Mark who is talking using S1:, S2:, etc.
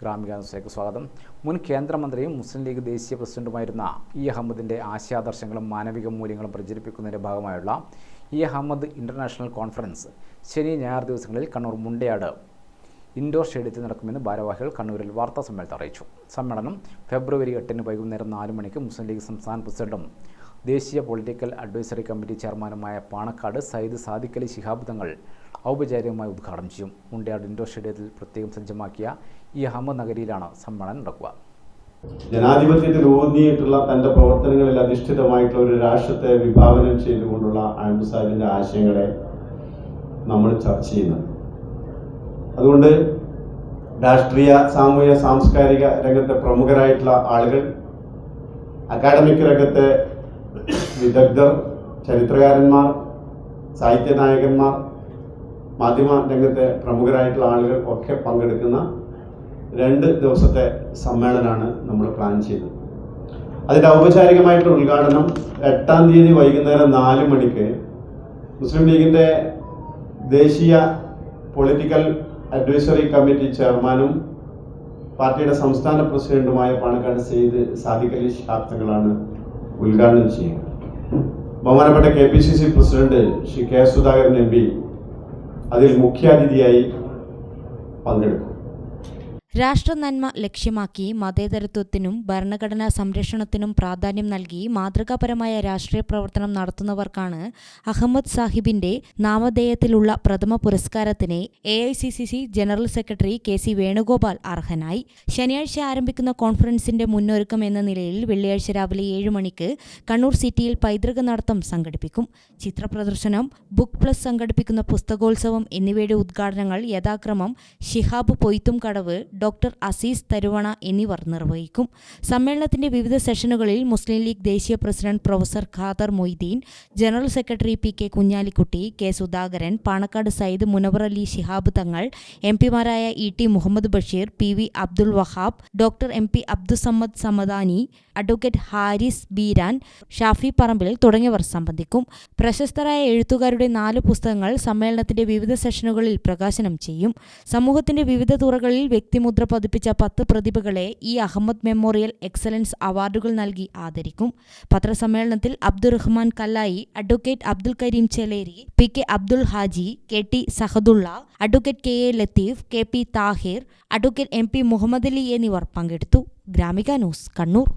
S1: ഗ്രാമിക സ്വാഗതം. മുൻ കേന്ദ്രമന്ത്രിയും മുസ്ലിം ലീഗ് ദേശീയ പ്രസിഡന്റുമായിരുന്ന ഇ അഹമ്മദിന്റെ ആശയാദർശങ്ങളും മാനവിക മൂല്യങ്ങളും പ്രചരിപ്പിക്കുന്നതിന്റെ ഭാഗമായുള്ള ഇ അഹമ്മദ് ഇന്റർനാഷണൽ കോൺഫറൻസ് ശനി ഞായർ ദിവസങ്ങളിൽ കണ്ണൂർ മുണ്ടയാട് ഇൻഡോർ സ്റ്റേഡിയത്തിൽ നടക്കുമെന്ന് ഭാരവാഹികൾ കണ്ണൂരിൽ വാർത്താ സമ്മേളനത്തിൽ അറിയിച്ചു. സമ്മേളനം ഫെബ്രുവരി എട്ടിന് വൈകുന്നേരം നാല് മണിക്ക് മുസ്ലിം ലീഗ് സംസ്ഥാന പ്രസിഡന്റും ദേശീയ പൊളിറ്റിക്കൽ അഡ്വൈസറി കമ്മിറ്റി ചെയർമാനുമായ പാണക്കാട് സയ്യിദ് സാദിഖലി ശിഹാബ് തങ്ങൾ ഔപചാരികമായി ഉദ്ഘാടനം ചെയ്യും. മുണ്ടയാട് ഇൻഡോർ സ്റ്റേഡിയത്തിൽ പ്രത്യേകം സജ്ജമാക്കിയ ഈ അഹമ്മദ് സമ്മേളനം നടക്കുക.
S2: ജനാധിപത്യത്തിൽ ഊന്നിയിട്ടുള്ള തന്റെ പ്രവർത്തനങ്ങളിൽ അധിഷ്ഠിതമായിട്ടുള്ള ഒരു രാഷ്ട്രത്തെ വിഭാവനം ചെയ്തുകൊണ്ടുള്ള അഹമ്മദ് സാഹിബിന്റെ ആശയങ്ങളെ നമ്മൾ ചർച്ച ചെയ്യുന്നത്. അതുകൊണ്ട് രാഷ്ട്രീയ സാമൂഹ്യ സാംസ്കാരിക രംഗത്തെ പ്രമുഖരായിട്ടുള്ള ആളുകൾ അക്കാഡമിക് രംഗത്തെ വിദഗ്ധർ ചരിത്രകാരന്മാർ സാഹിത്യ നായകന്മാർ മാധ്യമ രംഗത്തെ പ്രമുഖരായിട്ടുള്ള ആളുകൾ ഒക്കെ പങ്കെടുക്കുന്ന രണ്ട് ദിവസത്തെ സമ്മേളനമാണ് നമ്മൾ പ്ലാൻ ചെയ്തത്. അതിന്റെ ഔപചാരികമായിട്ടുള്ള ഉദ്ഘാടനം എട്ടാം തീയതി വൈകുന്നേരം നാല് മണിക്ക് മുസ്ലിം ലീഗിന്റെ ദേശീയ പൊളിറ്റിക്കൽ അഡ്വൈസറി കമ്മിറ്റി ചെയർമാനും പാർട്ടിയുടെ സംസ്ഥാന പ്രസിഡന്റുമായ പാണക്കാട് സെയ്ദ് സാദിഖലി അലി ഉദ്ഘാടനം ചെയ്യും. ബഹുമാനപ്പെട്ട K P C C president Shri K Sudhakaran M P അതിൽ മുഖ്യാതിഥിയായി പങ്കെടുക്കും.
S3: രാഷ്ട്ര നന്മ ലക്ഷ്യമാക്കി മതേതരത്വത്തിനും ഭരണഘടനാ സംരക്ഷണത്തിനും പ്രാധാന്യം നൽകി മാതൃകാപരമായ രാഷ്ട്രീയ പ്രവർത്തനം നടത്തുന്നവർക്കാണ് അഹമ്മദ് സാഹിബിന്റെ നാമധേയത്തിലുള്ള പ്രഥമ പുരസ്കാരത്തിന് A general secretary K C Venugopal അർഹനായി. ശനിയാഴ്ച ആരംഭിക്കുന്ന കോൺഫറൻസിന്റെ മുന്നൊരുക്കം എന്ന നിലയിൽ വെള്ളിയാഴ്ച രാവിലെ ഏഴ് മണിക്ക് കണ്ണൂർ സിറ്റിയിൽ പൈതൃക നടത്തം സംഘടിപ്പിക്കും. ചിത്രപ്രദർശനം ബുക്ക് പ്ലസ് സംഘടിപ്പിക്കുന്ന പുസ്തകോത്സവം എന്നിവയുടെ ഉദ്ഘാടനങ്ങൾ യഥാക്രമം ഷിഹാബ് പൊയ്ത്തും കടവ് ഡോക്ടർ അസീസ് തരുവണ എന്നിവർ നിർവഹിക്കും. സമ്മേളനത്തിന്റെ വിവിധ സെഷനുകളിൽ മുസ്ലിം ലീഗ് ദേശീയ president professor Khader Moideen general secretary P K Kunhalikutty K Sudhakaran Panakkad Sayyid Munavvar Ali Shihab Thangal M പിമാരായ E T Muhammad Basheer P V Abdul Wahab doctor M P Abdussamad Samadani advocate Haris Beeran Shafi Parambil തുടങ്ങിയവർ സംബന്ധിക്കും. പ്രശസ്തരായ എഴുത്തുകാരുടെ നാല് പുസ്തകങ്ങൾ സമ്മേളനത്തിന്റെ വിവിധ സെഷനുകളിൽ പ്രകാശനം ചെയ്യും. സമൂഹത്തിന്റെ വിവിധ തുറകളിൽ വ്യക്തിമുദ്ര പതിപ്പിച്ച പത്ത് പ്രതിഭകളെ ഈ അഹമ്മദ് മെമ്മോറിയൽ എക്സലൻസ് അവാർഡുകൾ നൽകി ആദരിക്കും. പത്രസമ്മേളനത്തിൽ Abdurahman Kallayi advocate Abdul Kareem Cheleri P K Abdul Haji K T Sahadulla advocate K A Latheef K P Thahir advocate M P Muhammad Ali എന്നിവർ പങ്കെടുത്തു. ഗ്രാമിക ന്യൂസ് കണ്ണൂർ.